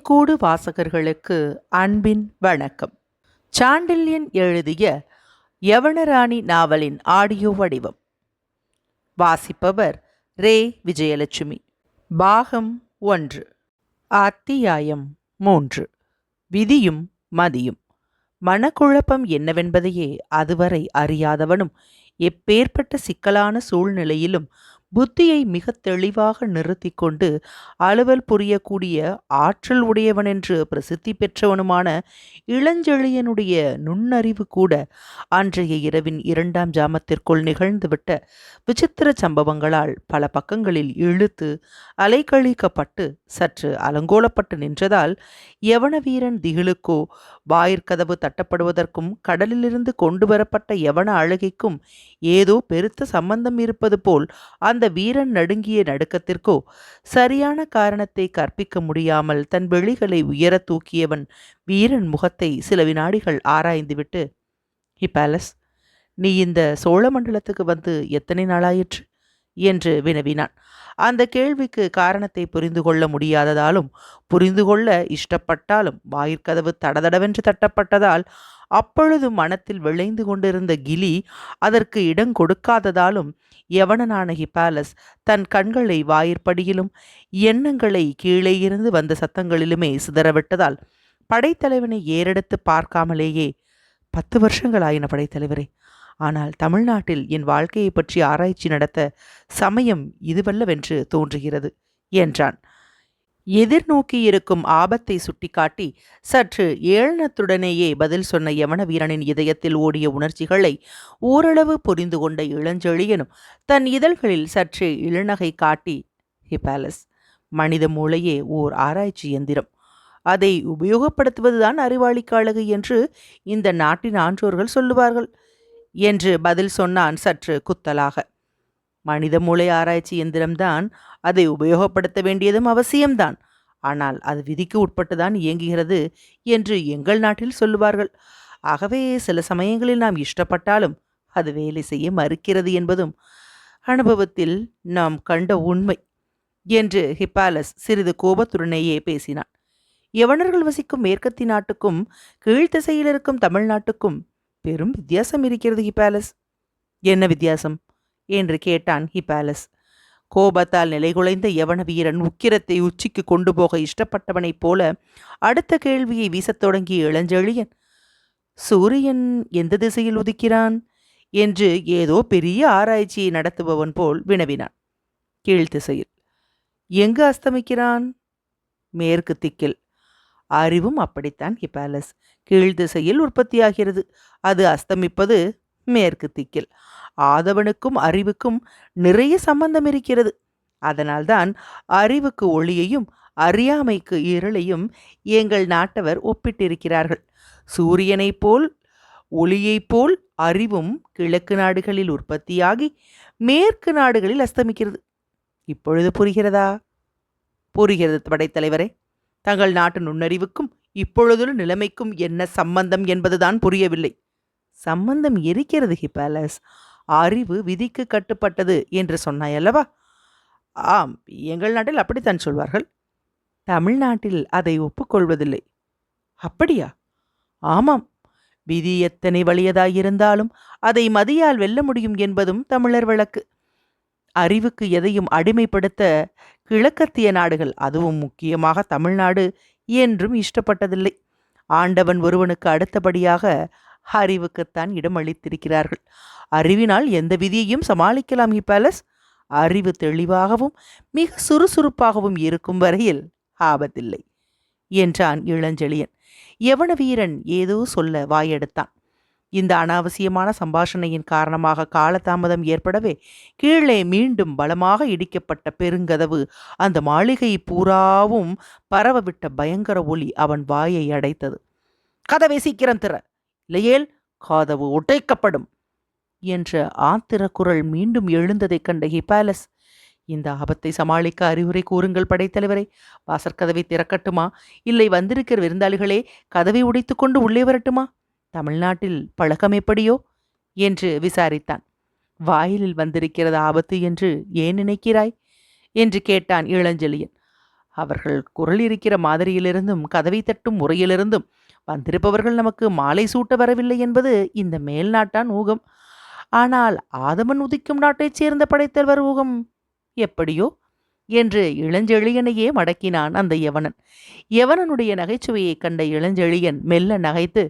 தேன்கூடு வாசகர்களுக்கு அன்பின் வணக்கம். சாண்டில்யன் எழுதிய யவனராணி நாவலின் ஆடியோ வடிவம். வாசிப்பவர் ரே. விஜயலட்சுமி. பாகம் ஒன்று. அத்தியாயம் மூன்று. விதியும் மதியும். மனக்குழப்பம் என்னவென்பதையே அதுவரை அறியாதவனும் எப்பேற்பட்ட சிக்கலான சூழ்நிலையிலும் புத்தியை மிக தெளிவாக நிறுத்தி கொண்டு அலுவல் புரியக்கூடிய ஆற்றல் உடையவன் என்று பிரசித்தி பெற்றவனுமான இளஞ்செழியனுடைய நுண்ணறிவு கூட அன்றைய இரவின் இரண்டாம் ஜாமத்திற்குள் நிகழ்ந்துவிட்ட விசித்திர சம்பவங்களால் பல பக்கங்களில் இழுத்து அலைக்கழிக்கப்பட்டு சற்று அலங்கோலப்பட்டு நின்றதால் யவன வீரன் திகிலுக்கோ வாயிற்கதவு தட்டப்படுவதற்கும் கடலிலிருந்து கொண்டு வரப்பட்ட யவன அழகிக்கும் ஏதோ பெருத்த சம்பந்தம் இருப்பது போல் அந்த வீரன் நடுங்கிய நடுக்கத்திற்கோ சரியான காரணத்தை கற்பிக்க முடியாமல் தன் வெளிகளை உயர தூக்கியவன் வீரன் முகத்தை சில வினாடிகள் ஆராய்ந்துவிட்டு இப்பாலஸ் நீ இந்த சோழ மண்டலத்துக்கு வந்து எத்தனை நாளாயிற்று? என்று வினவினான். அந்த கேள்விக்கு காரணத்தை புரிந்து கொள்ள முடியாததாலும் புரிந்து கொள்ள இஷ்டப்பட்டாலும் வாயிற்கதவு தடதடவென்று தட்டப்பட்டதால் அப்பொழுது மனத்தில் விளைந்து கொண்டிருந்த கிலி அதற்கு இடம் கொடுக்காததாலும் யவனனான பேலஸ் தன் கண்களை வாயிற்படியிலும் எண்ணங்களை கீழே இருந்து வந்த சத்தங்களிலுமே சிதறவிட்டதால் படைத்தலைவனை ஏறெடுத்து பார்க்காமலேயே பத்து வருஷங்களாயின படைத்தலைவரே. ஆனால் தமிழ்நாட்டில் என் வாழ்க்கையை பற்றி ஆராய்ச்சி நடத்த சமயம் இதுவல்லவென்று தோன்றுகிறது என்றான். எதிர்நோக்கி இருக்கும் ஆபத்தை சுட்டிக்காட்டி சற்று ஏளனத்துடனேயே பதில் சொன்ன யவன வீரனின் இதயத்தில் ஓடிய உணர்ச்சிகளை ஓரளவு புரிந்து கொண்ட இளஞ்செழியனும் தன் இதழ்களில் சற்று இளநகை காட்டி ஹிபாலஸ் மனித மூளையே ஓர் ஆராய்ச்சி எந்திரம். அதை உபயோகப்படுத்துவதுதான் அறிவாளிக்கு அழகு என்று இந்த நாட்டின் ஆன்றோர்கள் சொல்லுவார்கள் என்று பதில் சொன்னான் சற்று குத்தலாக. மனித மூளை ஆராய்ச்சி எந்திரம்தான். அதை உபயோகப்படுத்த வேண்டியதும் அவசியம்தான். ஆனால் அது விதிக்கு உட்பட்டுதான் இயங்குகிறது என்று எங்கள் நாட்டில் சொல்லுவார்கள். ஆகவே சில சமயங்களில் நாம் இஷ்டப்பட்டாலும் அது வேலை செய்ய மறுக்கிறது என்பதும் அனுபவத்தில் நாம் கண்ட உண்மை என்று ஹிப்பாலஸ் சிறிது கோபத்துடனேயே பேசினான். யவனர்கள் வசிக்கும் மேற்கத்தி நாட்டுக்கும் கீழ்த்திசையில் இருக்கும் தமிழ்நாட்டுக்கும் பெரும் வித்தியாசம் இருக்கிறது ஹிப்பாலஸ். என்ன வித்தியாசம்? என்று கேட்டான் ஹிப்பாலஸ். கோபத்தால் நிலைகுலைந்த யவன வீரன் உக்கிரத்தை உச்சிக்கு கொண்டு போக இஷ்டப்பட்டவனைப் போல அடுத்த கேள்வியை வீசத் தொடங்கிய இளஞ்செழியன் சூரியன் எந்த திசையில் உதிக்கிறான்? என்று ஏதோ பெரிய ஆராய்ச்சியை நடத்துபவன் போல் வினவினான். கீழ்த்திசையில் எங்கு அஸ்தமிக்கிறான்? மேற்கு திக்கில். அறிவும் அப்படித்தான் ஹிபாலஸ். கீழ்திசையில் உற்பத்தியாகிறது. அது அஸ்தமிப்பது மேற்கு திக்கில். ஆதவனுக்கும் அறிவுக்கும் நிறைய சம்பந்தம் இருக்கிறது. அதனால்தான் அறிவுக்கு ஒளியையும் அறியாமைக்கு இருளையும் எங்கள் நாட்டவர் ஒப்பிட்டிருக்கிறார்கள். சூரியனைப் போல் ஒளியைப் போல் அறிவும் கிழக்கு நாடுகளில் உற்பத்தியாகி மேற்கு நாடுகளில் அஸ்தமிக்கிறது. இப்பொழுது புரிகிறதா? புரிகிறது படைத்தலைவரே தங்கள் நாட்டு நுண்ணறிவுக்கும் இப்பொழுதுள்ள நிலைமைக்கும் என்ன சம்பந்தம் என்பதுதான் புரியவில்லை. சம்பந்தம் இருக்கிறது ஹிபாலஸ் அறிவு விதிக்கு கட்டுப்பட்டது என்று சொன்னாய் அல்லவா? ஆம் எங்கள் நாட்டில் அப்படித்தான் சொல்வார்கள். தமிழ்நாட்டில் அதை ஒப்புக்கொள்வதில்லை. அப்படியா? ஆமாம். விதி எத்தனை வலியதாயிருந்தாலும் அதை மதியால் வெல்ல முடியும் என்பதும் தமிழர் வழக்கு. அறிவுக்கு எதையும் அடிமைப்படுத்த கிழக்கத்திய நாடுகள் அதுவும் முக்கியமாக தமிழ்நாடு என்றும் இஷ்டப்பட்டதில்லை. ஆண்டவன் ஒருவனுக்கு அடுத்தபடியாக அறிவுக்குத்தான் இடம் அளித்திருக்கிறார்கள். அறிவினால் எந்த விதியையும் சமாளிக்கலாம் இப்பேலஸ் அறிவு தெளிவாகவும் மிக சுறுசுறுப்பாகவும் இருக்கும் வரையில் ஆபத்தில்லை என்றான் இளஞ்செழியன். எவன வீரன் ஏதோ சொல்ல வாயெடுத்தான். இந்த அனாவசியமான சம்பாஷணையின் காரணமாக காலதாமதம் ஏற்படவே கீழே மீண்டும் பலமாக இடிக்கப்பட்ட பெருங்கதவு அந்த மாளிகை பூராவும் பரவவிட்ட பயங்கர ஒளி அவன் வாயை அடைத்தது. கதவை சீக்கிரம் திற இல்லையேல் காதவு உடைக்கப்படும் என்ற ஆத்திர குரல் மீண்டும் எழுந்ததைக் கண்ட ஹிபாலஸ் இந்த ஆபத்தை சமாளிக்க அறிவுரை கூறுங்கள் படைத்தலைவரை வாசற்கதவை திறக்கட்டுமா? இல்லை வந்திருக்கிற விருந்தாளிகளே கதவை உடைத்துக்கொண்டு உள்ளே வரட்டுமா? தமிழ்நாட்டில் பழக்கம் எப்படியோ? என்று விசாரித்தான். வாயிலில் வந்திருக்கிறது ஆபத்து என்று ஏன் நினைக்கிறாய்? என்று கேட்டான் இளஞ்செழியன். அவர்கள் குரல் இருக்கிற மாதிரியிலிருந்தும் கதவை தட்டும் முறையிலிருந்தும் வந்திருப்பவர்கள் நமக்கு மாலை சூட்ட வரவில்லை என்பது இந்த மேல்நாட்டான் ஊகம். ஆனால் ஆதமன் உதிக்கும் நாட்டைச் சேர்ந்த படைத்தலைவர் ஊகம். எப்படியோ? என்று இளஞ்செழியனையே மடக்கினான் அந்த யவனன். யவனனுடைய நகைச்சுவையைக் கண்ட இளஞ்செழியன் மெல்ல நகைத்து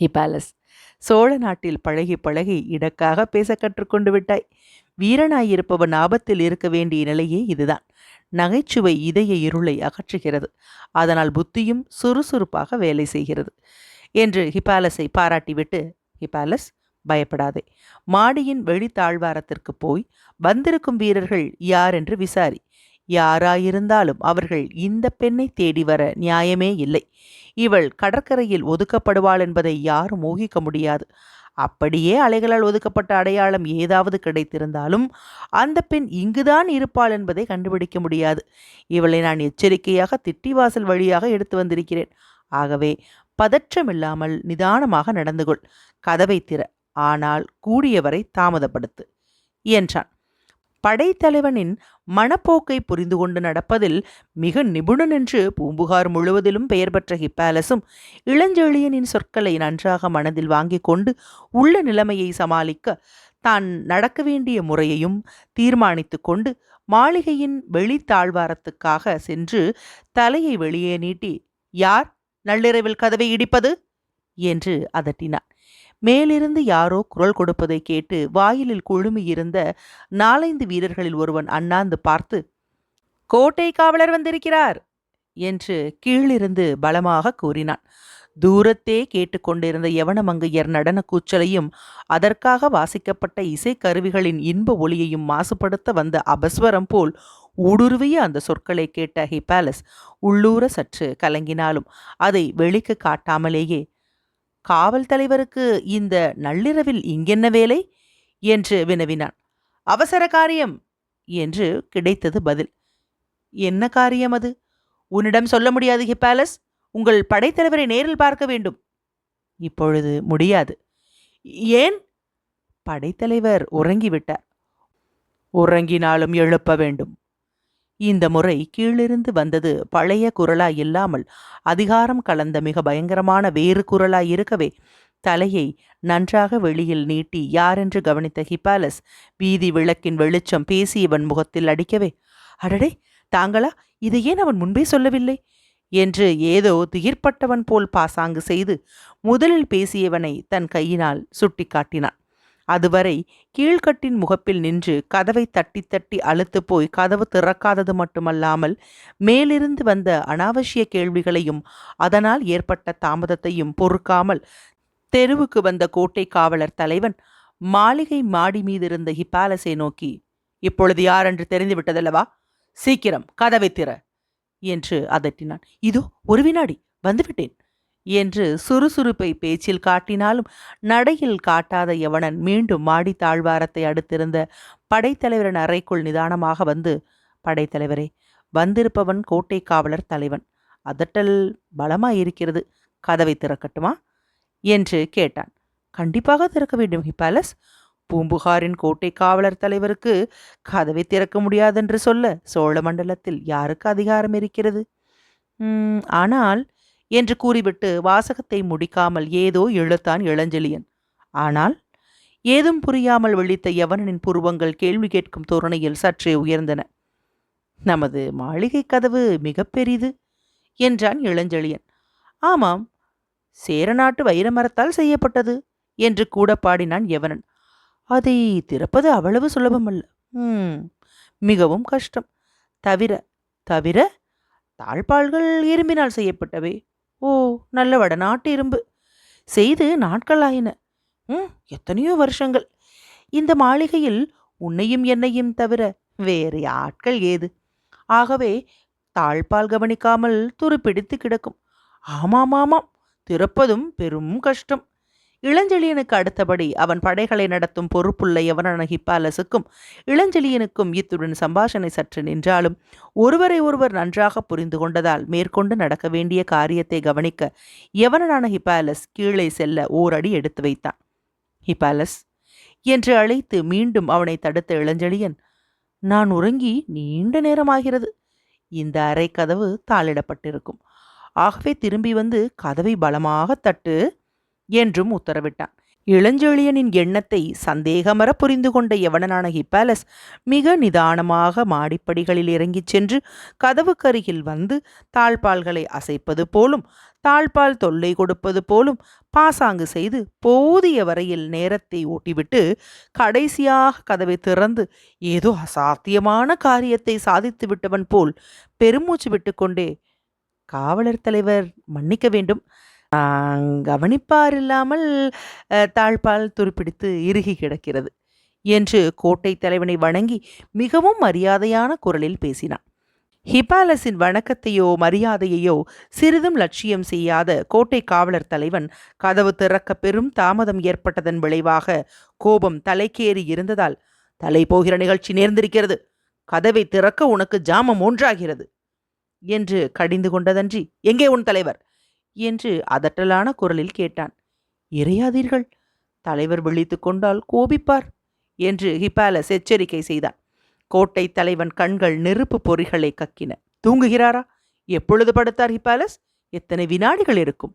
ஹிபாலஸ் சோழ நாட்டில் பழகி பழகி இடக்காக பேச கற்றுக்கொண்டு விட்டாய். வீரனாயிருப்பவன் ஆபத்தில் இருக்க வேண்டிய நிலையே இதுதான். நகைச்சுவை இதய இருளை அகற்றுகிறது. அதனால் புத்தியும் சுறுசுறுப்பாக வேலை செய்கிறது. என்று ஹிபாலஸை பாராட்டிவிட்டு ஹிபாலஸ் பயப்படாதே. மாடியின் வெளித்தாழ்வாரத்திற்கு போய் வந்திருக்கும் வீரர்கள் யார்? என்று விசாரி. யாராயிருந்தாலும் அவர்கள் இந்த பெண்ணை தேடி வர நியாயமே இல்லை. இவள் கடற்கரையில் ஒதுக்கப்படுவாள் என்பதை யாரும் ஊகிக்க முடியாது. அப்படியே அலைகளால் ஒதுக்கப்பட்ட அடையாளம் ஏதாவது கிடைத்திருந்தாலும் அந்த பெண் இங்குதான் இருப்பாள் என்பதை கண்டுபிடிக்க முடியாது. இவளை நான் எச்சரிக்கையாக திட்டிவாசல் வழியாக எடுத்து வந்திருக்கிறேன். ஆகவே பதற்றமில்லாமல் நிதானமாக நடந்து கொள் கதவை திற. ஆனால் கூடியவரை தாமதப்படுத்து. என்றான். படைத்தலைவனின் மனப்போக்கை புரிந்து கொண்டு நடப்பதில் மிக நிபுணன் என்று பூம்புகார் முழுவதிலும் பெயர் பெற்ற ஹிப்பாலஸும் இளஞ்செழியனின் சொற்களை நன்றாக மனதில் வாங்கிக் கொண்டு உள்ள நிலைமையை சமாளிக்க தான் நடக்க வேண்டிய முறையையும் தீர்மானித்து கொண்டு மாளிகையின் வெளித்தாழ்வாரத்துக்காக சென்று தலையை வெளியே நீட்டி யார்? நள்ளிரவில் கதவை இடிப்பது? என்று அதட்டினான் மேலிருந்து யாரோ குரல் கொடுப்பதை கேட்டு வாயிலில் குழுமியிருந்த நாலைந்து வீரர்களில் ஒருவன் அண்ணாந்து பார்த்து கோட்டை காவலர் வந்திருக்கிறார்! என்று கீழிருந்து பலமாக கூறினான். தூரத்தே கேட்டுக்கொண்டிருந்த யவனமங்கையர் நடன கூச்சலையும் அதற்காக வாசிக்கப்பட்ட இசைக்கருவிகளின் இன்ப ஒளியையும் மாசுபடுத்த வந்த அபஸ்வரம் போல் ஊடுருவிய அந்த சொற்களை கேட்ட ஹிபாலஸ் உள்ளூர சற்று கலங்கினாலும் அதை வெளிக்கு காட்டாமலேயே காவல் தலைவருக்கு இந்த நள்ளிரவில் இங்கென்ன வேலை? என்று வினவினான். அவசர காரியம்! என்று கிடைத்தது பதில். என்ன காரியம் அது? உன்னிடம் சொல்ல முடியாது ஹிப்பாலஸ். உங்கள் படைத்தலைவரை நேரில் பார்க்க வேண்டும். இப்பொழுது முடியாது. ஏன்? படைத்தலைவர் உறங்கிவிட்டார். உறங்கினாலும் எழுப்ப வேண்டும். இந்த முறை கீழிருந்து வந்தது பழைய குரலாய் இல்லாமல் அதிகாரம் கலந்த மிக பயங்கரமான வேறு குரலாய் இருக்கவே. தலையை நன்றாக வெளியில் நீட்டி யாரென்று கவனித்த ஹிபாலஸ் வீதி விளக்கின் வெளிச்சம் பேசியவன் முகத்தில் அடிக்கவே. அடடே! தாங்களா? இதை ஏன் அவன் முன்பே சொல்லவில்லை? என்று ஏதோ திகிர்ப்பட்டவன் போல் பாசாங்கு செய்து முதலில் பேசியவனை தன் கையினால் சுட்டிக்காட்டினான். அதுவரை கீழ்கட்டின் முகப்பில் நின்று கதவை தட்டி தட்டி அழுத்து போய் கதவு திறக்காதது மட்டுமல்லாமல் மேலிருந்து வந்த அனாவசிய கேள்விகளையும் அதனால் ஏற்பட்ட தாமதத்தையும் பொறுக்காமல் தெருவுக்கு வந்த கோட்டை காவலர் தலைவன் மாளிகை மாடி மீதிருந்த ஹிபாலஸை நோக்கி இப்பொழுது யார் என்று தெரிந்துவிட்டதல்லவா? சீக்கிரம் கதவை திற என்று அதட்டினான். இதோ ஒரு வினாடி வந்துவிட்டேன். என்று சுறுசுறுப்பை பேச்சில் காட்டினாலும் நடையில் காட்டாத யவனன் மீண்டும் மாடி தாழ்வாரத்தை அடுத்திருந்த படைத்தலைவரின் அறைக்குள் நிதானமாக வந்து படைத்தலைவரே வந்திருப்பவன் கோட்டை காவலர் தலைவன். அதட்டல் பலமாயிருக்கிறது. கதவை திறக்கட்டுமா? என்று கேட்டான். கண்டிப்பாக திறக்க வேண்டும் ஹிப்பாலஸ். பூம்புகாரின் கோட்டை காவலர் தலைவருக்கு கதவை திறக்க முடியாதென்று சொல்ல சோழ மண்டலத்தில் யாருக்கு அதிகாரம் இருக்கிறது? ஆனால் என்று கூறிவிட்டு வாசகத்தை முடிக்காமல் ஏதோ இழுத்தான் இளஞ்செழியன். ஆனால் ஏதும் புரியாமல் விழித்த யவனனின் புருவங்கள் கேள்வி கேட்கும் தோரணையில் சற்றே உயர்ந்தன. நமது மாளிகை கதவு மிக பெரிது என்றான் இளஞ்செழியன். ஆமாம் சேரநாட்டு வைரமரத்தால் செய்யப்பட்டது என்று கூட பாடினான் யவனன். அதை திறப்பது அவ்வளவு சுலபமல்ல. ம் மிகவும் கஷ்டம். தவிர தவிர தாழ்பால்கள் இரும்பினால் செய்யப்பட்டவை. ஓ நல்ல வடநாட்டு இரும்பு. செய்து நாட்களாயின ம் எத்தனையோ வருஷங்கள். இந்த மாளிகையில் உன்னையும் என்னையும் தவிர வேறு ஆட்கள் ஏது? ஆகவே தாழ்பால் கவனிக்காமல் துருப்பிடித்து கிடக்கும். ஆமாம் ஆமாம் திறப்பதும் பெரும் கஷ்டம். இளஞ்செழியனுக்கு அடுத்தபடி அவன் படைகளை நடத்தும் பொறுப்புள்ள யவனன ஹிப்பாலசுக்கும் இளஞ்செழியனுக்கும் இத்துடன் சம்பாஷணை சற்று நின்றாலும் ஒருவரை ஒருவர் நன்றாக புரிந்து கொண்டதால் மேற்கொண்டு நடக்க வேண்டிய காரியத்தை கவனிக்க யவனனான ஹிப்பாலஸ் கீழே செல்ல ஓரடி எடுத்து வைத்தான். ஹிப்பாலஸ் என்று அழைத்து மீண்டும் அவனை தடுத்த இளஞ்செழியன் நான் உறங்கி நீண்ட நேரமாகிறது. இந்த அறை கதவு தாளிடப்பட்டிருக்கும். ஆகவே திரும்பி வந்து கதவை பலமாக தட்டு என்றும் உத்தரவிட்டான். இளஞ்செழியனின் எண்ணத்தை சந்தேகமர புரிந்து கொண்ட யவனனான ஹிப்பாலஸ் மிக நிதானமாக மாடிப்படிகளில் இறங்கிச் சென்று கதவுக்கருகில் வந்து தாழ்பால்களை அசைப்பது போலும் தாழ்பால் தொல்லை கொடுப்பது போலும் பாசாங்கு செய்து போதிய வரையில் நேரத்தை ஓட்டிவிட்டு கடைசியாக கதவை திறந்து ஏதோ அசாத்தியமான காரியத்தை சாதித்து விட்டவன் போல் பெருமூச்சு விட்டுக்கொண்டே காவலர் தலைவர் மன்னிக்க வேண்டும். கவனிப்பார் கவனிப்பாரில்லாமல் தாழ்பால் துருப்பிடித்து இறுகி கிடக்கிறது என்று கோட்டை தலைவனை வணங்கி மிகவும் மரியாதையான குரலில் பேசினான். ஹிபாலஸின் வணக்கத்தையோ மரியாதையையோ சிறிதும் லட்சியம் செய்யாத கோட்டை காவலர் தலைவன் கதவு திறக்க பெரும் தாமதம் ஏற்பட்டதன் விளைவாக கோபம் தலைக்கேறி இருந்ததால் தலை போகிற நிகழ்ச்சி நேர்ந்திருக்கிறது. கதவை திறக்க உனக்கு ஜாமம் ஒன்றாகிறது என்று கடிந்து கொண்டதன்றி எங்கே உன் தலைவர்? என்று அதட்டலான குரலில் கேட்டான். இறையாதீர்கள். தலைவர் விழித்து கொண்டால் கோபிப்பார் என்று ஹிபாலஸ் எச்சரிக்கை செய்தான். கோட்டை தலைவன் கண்கள் நெருப்பு பொறிகளை கக்கின. தூங்குகிறாரா? எப்பொழுது படுத்தார் ஹிபாலஸ் எத்தனை வினாடிகள் இருக்கும்?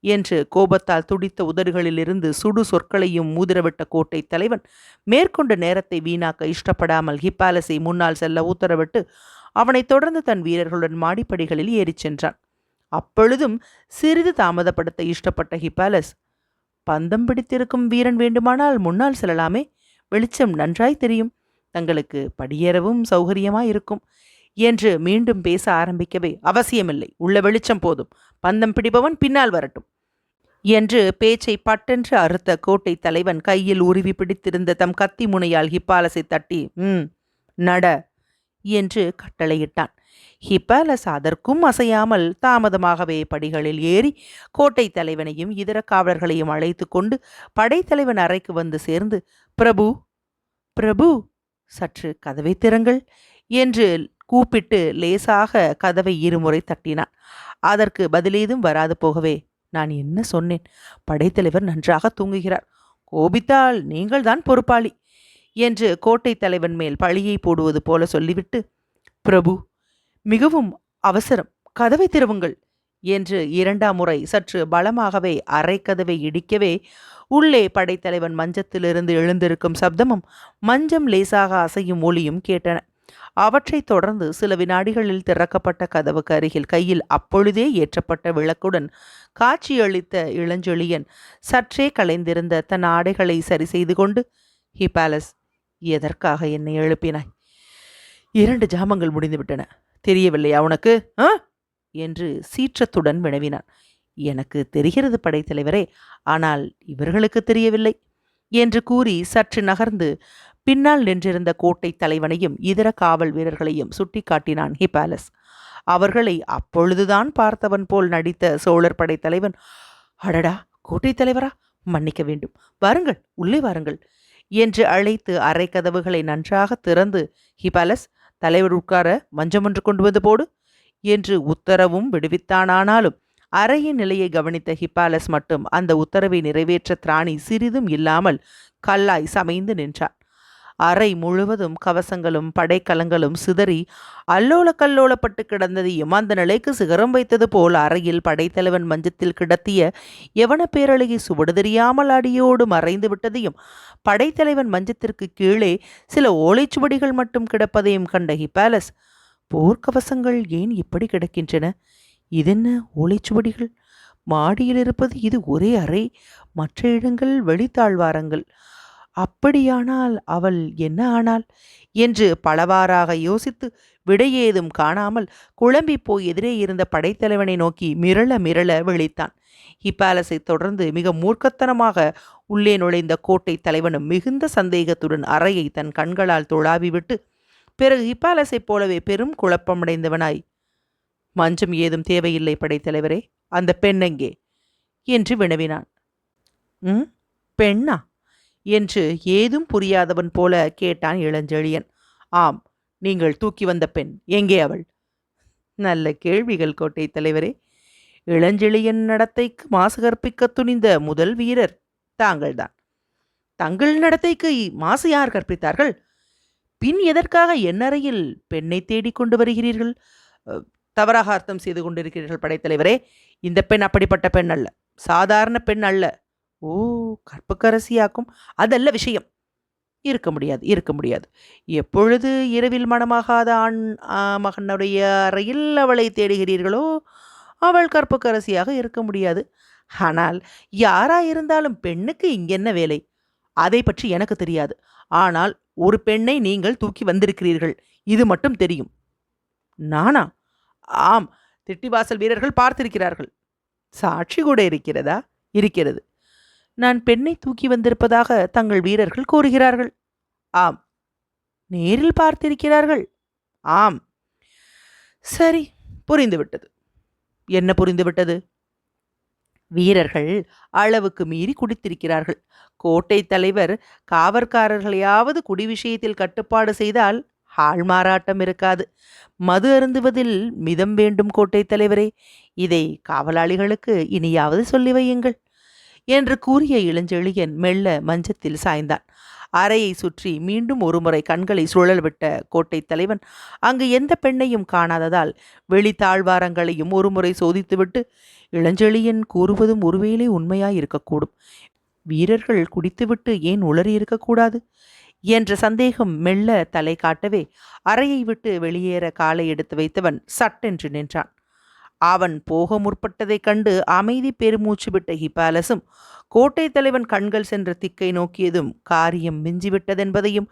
என்று கோபத்தால் துடித்த உதடுகளிலிருந்து சுடு சொற்களையும் மூதிரவிட்ட கோட்டை தலைவன் மேற்கொண்ட நேரத்தை வீணாக்க இஷ்டப்படாமல் ஹிப்பாலஸை முன்னால் செல்ல உத்தரவிட்டு அவனைத் தொடர்ந்து தன் வீரர்களுடன் மாடிப்படிகளில் ஏறிச் சென்றான். அப்பொழுதும் சிறிது தாமதப்படுத்த இஷ்டப்பட்ட ஹிப்பாலஸ் பந்தம் பிடித்திருக்கும் வீரன் வேண்டுமானால் முன்னால் செல்லலாமே வெளிச்சம் நன்றாய் தெரியும் தங்களுக்கு படியேறவும் சௌகரியமாய் இருக்கும் என்று மீண்டும் பேச ஆரம்பிக்கவே அவசியமில்லை. உள்ள வெளிச்சம் போதும் பந்தம் பிடிப்பவன் பின்னால் வரட்டும் என்று பேச்சை பட்டென்று அறுத்த கோட்டை தலைவன் கையில் உருவி பிடித்திருந்த தம் கத்தி முனையால் ஹிப்பாலசை தட்டி ம் நட என்று கட்டளையிட்டான். ஹிப்பாலஸ் அதற்கும் அசையாமல் தாமதமாகவே படிகளில் ஏறி கோட்டை தலைவனையும் இதர காவலர்களையும் அழைத்து கொண்டு படைத்தலைவன் அறைக்கு வந்து சேர்ந்து பிரபு பிரபு சற்று கதவை திறங்கள் என்று கூப்பிட்டு லேசாக கதவை இருமுறை தட்டினான். அதற்கு பதிலேதும் வராது போகவே நான் என்ன சொன்னேன்? படைத்தலைவர் நன்றாக தூங்குகிறார். கோபித்தால் நீங்கள்தான் பொறுப்பாளி என்று கோட்டை தலைவன் மேல் பழியை போடுவது போல சொல்லிவிட்டு பிரபு மிகவும் அவசரம். கதவை திறவுங்கள் என்று இரண்டாம் முறை சற்று பலமாகவே அரைக்கதவை இடிக்கவே உள்ளே படைத்தலைவன் மஞ்சத்திலிருந்து எழுந்திருக்கும் சப்தமும் மஞ்சம் லேசாக அசையும் ஒளியும் கேட்டன. அவற்றைத் தொடர்ந்து சில வினாடிகளில் திறக்கப்பட்ட கதவுக்கு அருகில் கையில் அப்பொழுதே ஏற்றப்பட்ட விளக்குடன் காட்சியளித்த இளஞ்செழியன் சற்றே கலைந்திருந்த தன் ஆடைகளை சரி செய்து கொண்டு ஹிபாலஸ் எதற்காக என்னை எழுப்பினாய்? இரண்டு ஜாமங்கள் முடிந்துவிட்டன. தெரியவில்லையா உனக்கு? ஆ? என்று சீற்றத்துடன் வினவினான். எனக்கு தெரிகிறது படைத்தலைவரே ஆனால் இவர்களுக்கு தெரியவில்லை என்று கூறி சற்று நகர்ந்து பின்னால் நின்றிருந்த கோட்டை தலைவனையும் இதர காவல் வீரர்களையும் சுட்டிக்காட்டினான் ஹிபாலஸ். அவர்களை அப்பொழுதுதான் பார்த்தவன் போல் நடித்த சோழர் படைத்தலைவன் அடடா கோட்டை தலைவரா? மன்னிக்க வேண்டும். வாருங்கள் உள்ளே வாருங்கள் என்று அழைத்து அறை கதவுகளை நன்றாக திறந்து ஹிபாலஸ் தலைவர் உட்கார மஞ்சம் ஒன்று கொண்டு வந்து போடு என்று உத்தரவும் விடுவித்தானானாலும் அறையின் நிலையை கவனித்த ஹிப்பாலஸ் மட்டும் அந்த உத்தரவை நிறைவேற்ற திராணி சிறிதும் இல்லாமல் கல்லாய் சமைந்து நின்றார் அறை முழுவதும் கவசங்களும் படைக்கலங்களும் சிதறி அல்லோல கல்லோலப்பட்டு கிடந்ததையும் அந்த நிலைக்கு சிகரம் வைத்தது போல் அறையில் படைத்தலைவன் மஞ்சத்தில் கிடத்திய எவன பேரழகி சுவடு தெரியாமல் அடியோடு மறைந்து விட்டதையும் படைத்தலைவன் மஞ்சத்திற்கு கீழே சில ஓலைச்சுவடிகள் மட்டும் கிடப்பதையும் கண்ட ஹிபாலஸ் போர்க்கவசங்கள் ஏன் இப்படி கிடக்கின்றன? இதென்ன ஓலைச்சுவடிகள் மாடியில் இருப்பது இது ஒரே அறை மற்ற இடங்கள் வெளித்தாழ்வாரங்கள் அப்படியானால் அவள் என்ன ஆனாள்? என்று பலவாறாக யோசித்து விடையேதும் காணாமல் குழம்பி போய் எதிரே இருந்த படைத்தலைவனை நோக்கி மிரள மிரள விழித்தான். ஹிப்பாலஸை தொடர்ந்து மிக மூர்க்கத்தனமாக உள்ளே நுழைந்த கோட்டை தலைவனும் மிகுந்த சந்தேகத்துடன் அறையை தன் கண்களால் தொழாவிவிட்டு பிறகு ஹிப்பாலஸைப் போலவே பெரும் குழப்பமடைந்தவனாய். மஞ்சம் ஏதும் தேவையில்லை படைத்தலைவரே. அந்த பெண்ணெங்கே என்று வினவினான். ம்? பெண்ணா? என்று ஏதும் புரியாதவன் போல கேட்டான் இளஞ்செழியன். ஆம் நீங்கள் தூக்கி வந்த பெண் எங்கே அவள்? நல்ல கேள்விகள் கோட்டை தலைவரே. இளஞ்செழியன் நடத்தைக்கு மாசு கற்பிக்க துணிந்த முதல் வீரர் தாங்கள்தான். தங்கள் நடத்தைக்கு மாசு யார் கற்பித்தார்கள்? பின் எதற்காக என் அறையில் பெண்ணை தேடிக் கொண்டு வருகிறீர்கள்? தவறாக அர்த்தம் செய்து கொண்டிருக்கிறீர்கள் படைத்தலைவரே. இந்த பெண் அப்படிப்பட்ட பெண் அல்ல. சாதாரண பெண் அல்ல. ஓ! கற்புக்கரசியாக்கும் அதல்ல விஷயம். இருக்க முடியாது இருக்க முடியாது. எப்பொழுது இரவில் மணமாகாத ஆண் மகனுடைய அறையில் அவளை தேடுகிறீர்களோ அவள் கற்புக்கரசியாக இருக்க முடியாது. ஆனால் யாராயிருந்தாலும் பெண்ணுக்கு இங்கென்ன வேலை? அதை பற்றி எனக்கு தெரியாது. ஆனால் ஒரு பெண்ணை நீங்கள் தூக்கி வந்திருக்கிறீர்கள். இது மட்டும் தெரியும். நானா? ஆம். திட்டிவாசல் வீரர்கள் பார்த்திருக்கிறார்கள். சாட்சி கூட இருக்கிறதா? இருக்கிறது. நான் பெண்ணை தூக்கி வந்திருப்பதாக தங்கள் வீரர்கள் கூறுகிறார்கள். ஆம். நேரில் பார்த்திருக்கிறார்கள். ஆம். சரி புரிந்துவிட்டது. என்ன புரிந்துவிட்டது? வீரர்கள் அளவுக்கு மீறி குடித்திருக்கிறார்கள். கோட்டை தலைவர் காவற்காரர்களையாவது குடி விஷயத்தில் கட்டுப்பாடு செய்தால் ஆள் மாறாட்டம் இருக்காது. மது அருந்துவதில் மிதம் வேண்டும் கோட்டை தலைவரே. இதை காவலாளிகளுக்கு இனியாவது சொல்லி வையுங்கள். என்று கூறிய இளஞ்செழியன் மெல்ல மஞ்சத்தில் சாய்ந்தான். அறையை சுற்றி மீண்டும் ஒருமுறை கண்களை சுழல்விட்ட கோட்டை தலைவன் அங்கு எந்த பெண்ணையும் காணாததால் வெளி தாழ்வாரங்களையும் ஒருமுறை சோதித்துவிட்டு இளஞ்செழியன் கூறுவதும் ஒருவேளை உண்மையாய் இருக்கக்கூடும் வீரர்கள் குடித்துவிட்டு ஏன் உளறி இருக்கக்கூடாது என்ற சந்தேகம் மெல்ல தலை காட்டவே அறையை விட்டு வெளியேற காலை எடுத்து வைத்தவன் சட்டென்று நின்றான். அவன் போக முற்பட்டதைக் கண்டு அமைதி பெருமூச்சு விட்ட ஹிபாலஸும் கோட்டை தலைவன் கண்கள் சென்ற திக்கை நோக்கியதும் காரியம் மிஞ்சிவிட்டதென்பதையும்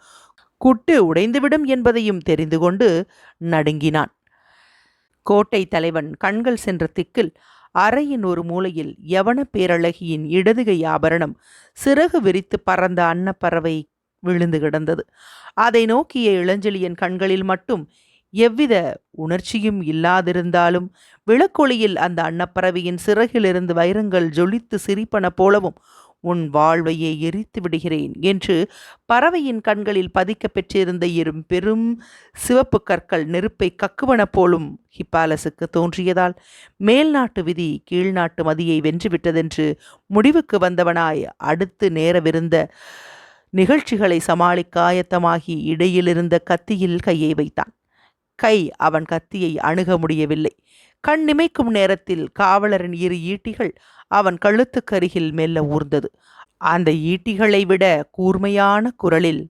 குட்டு உடைந்துவிடும் என்பதையும் தெரிந்து கொண்டு நடுங்கினான். கோட்டை தலைவன் கண்கள் சென்ற திக்கில் அறையின் ஒரு மூலையில் யவன பேரழகியின் இடதுகை ஆபரணம் சிறகு விரித்து பறந்த அன்னப்பறவை விழுந்து கிடந்தது. அதை நோக்கிய இளஞ்செழியன் கண்களில் மட்டும் எவ்வித உணர்ச்சியும் இல்லாதிருந்தாலும் விளக்கொளியில் அந்த அன்னப்பறவையின் சிறகிலிருந்து வைரங்கள் ஜொலித்து சிரிப்பன போலவும் உன் வாழ்வையே எரித்து விடுகிறேன் என்று பறவையின் கண்களில் பதிக்கப் பெற்றிருந்த இரும் பெரும் சிவப்பு கற்கள் நெருப்பை கக்குவன போலும் ஹிப்பாலஸுக்கு தோன்றியதால் மேல்நாட்டு விதி கீழ்நாட்டு மதியை வென்றுவிட்டதென்று முடிவுக்கு வந்தவனாய் அடுத்து நேரவிருந்த நிகழ்ச்சிகளை சமாளிக்க ஆயத்தமாகி இடையிலிருந்த கத்தியில் கையை வைத்தான். கை அவன் கத்தியை அணுக முடியவில்லை. கண் நிமைக்கும் நேரத்தில் காவலரின் இரு ஈட்டிகள் அவன் கழுத்துக்கருகில் மெல்ல ஊர்ந்தது. அந்த ஈட்டிகளை விட கூர்மையான குரலில்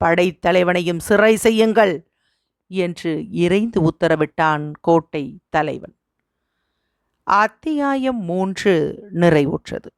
படைத்தலைவனையும் சிறை செய்யுங்கள் என்று இறைந்து உத்தரவிட்டான் கோட்டை தலைவன். அத்தியாயம் மூன்று நிறைவுற்றது.